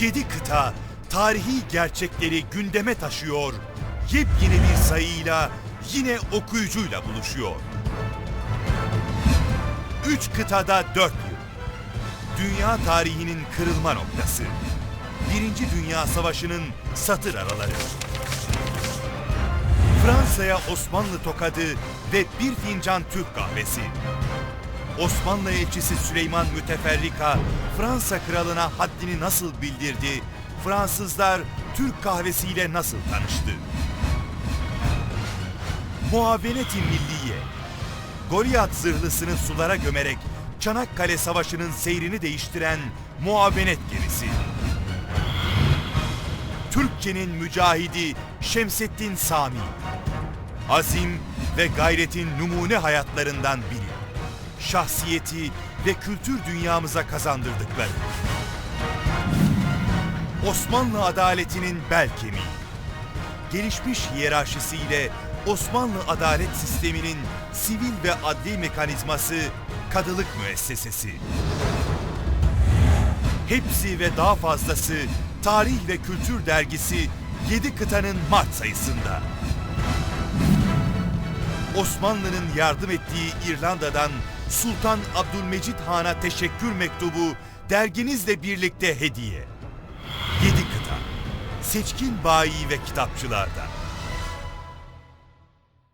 Yedi kıta tarihi gerçekleri gündeme taşıyor. Yepyeni bir sayıyla yine okuyucuyla buluşuyor. Üç kıtada dört yıl. Dünya tarihinin kırılma noktası. Birinci Dünya Savaşı'nın satır araları. Fransa'ya Osmanlı tokadı ve bir fincan Türk kahvesi. Osmanlı elçisi Süleyman Müteferrika Fransa kralına haddini nasıl bildirdi? Fransızlar Türk kahvesiyle nasıl tanıştı? Muaveneti Milliye Goliat zırhlısını sulara gömerek Çanakkale Savaşı'nın seyrini değiştiren muavenet gemisi. Türkçenin mücahidi Şemsettin Sami. Azim ve gayretin numune hayatlarından biri. Şahsiyeti ve kültür dünyamıza kazandırdıkları. Osmanlı adaletinin bel kemiği. Gelişmiş hiyerarşisiyle Osmanlı adalet sisteminin sivil ve adli mekanizması kadılık müessesesi. Hepsi ve daha fazlası Tarih ve Kültür Dergisi 7 kıtanın Mart sayısında. Osmanlı'nın yardım ettiği İrlanda'dan Sultan Abdülmecit Han'a teşekkür mektubu derginizle birlikte hediye. 7 kıta. Seçkin bayi ve kitapçılarda.